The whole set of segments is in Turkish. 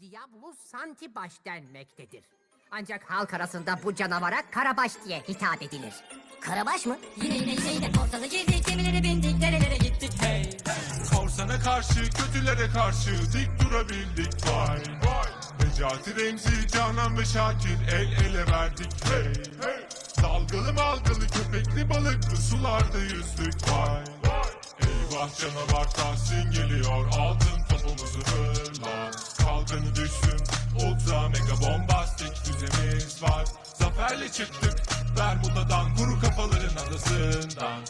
Diabolus Santibaş denmektedir. Ancak halk arasında bu canavara Karabaş diye hitap edilir. Karabaş mı? Yine yine yine yine ortada girdik gemilere bindik nerelere gittik. Hey Korsana karşı, kötülere karşı dik durabildik. Vay vay. Necati Remzi, Canan ve Şakir el ele verdik. Hey hey. Dalgalı malgalı köpekli balıklı sularda yüzdük. Vay vay. Eyvah canavar Tahsin geliyor altın topumuzu hırla Kalkanı düşsün. Ultra mega bombastik füzemiz var. Zaferle çıktık. Bermuda'dan kuru kafaların adasından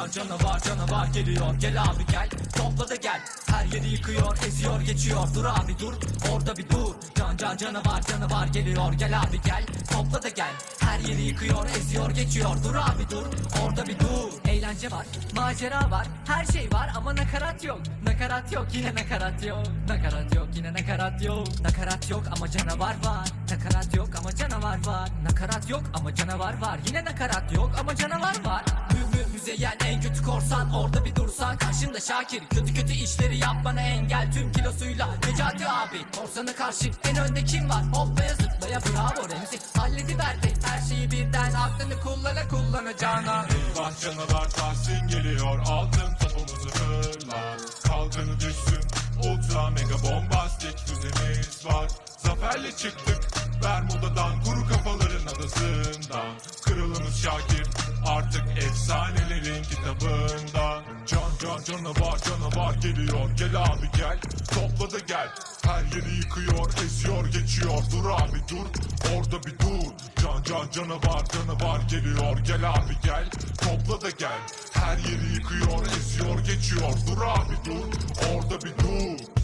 Can canavar canavar geliyor. Gel abi gel topla da gel. Her yeri yıkıyor eziyor geçiyor. Dur abi dur orada bir dur. Can can canavar canavar geliyor. Gel abi gel topla da gel. Her yeri yıkıyor eziyor geçiyor. Dur abi dur orada bir dur. Eğlence var macera var Her şey var ama nakarat yok. Nakarat yok yine nakarat yok. Nakarat yok yine nakarat yok. Nakarat yok ama canavar var. Nakarat yok ama canavar var. Nakarat yok ama canavar var. Yine nakarat yok ama canavar var. Mü mü müzeyyen korsan Orada bir dursan karşında Şakir. Kötü kötü işleri yapmana engel. Tüm kilosuyla Necati abi. Korsana karşı en önde kim var? Hoplaya zıplaya bravo Remzi. Hallediverdi her şeyi birden Aklını kullana kullana cana. Eyvah canavar Tahsin geliyor. Altın topumuzu hırla Kalkanı düşsün. Ultra mega bombastik füzemiz var. Zaferle çıktık. Bermuda'dan kuru kafaların adasından. Kralımız Şakir. Artık efsanelerin kitabında Can can canavar canavar geliyor. Gel abi gel topla da gel. Her yeri yıkıyor esiyor geçiyor. Dur abi dur orada bir dur. Can can canavar canavar geliyor. Gel abi gel topla da gel. Her yeri yıkıyor esiyor geçiyor. Dur abi dur orada bir dur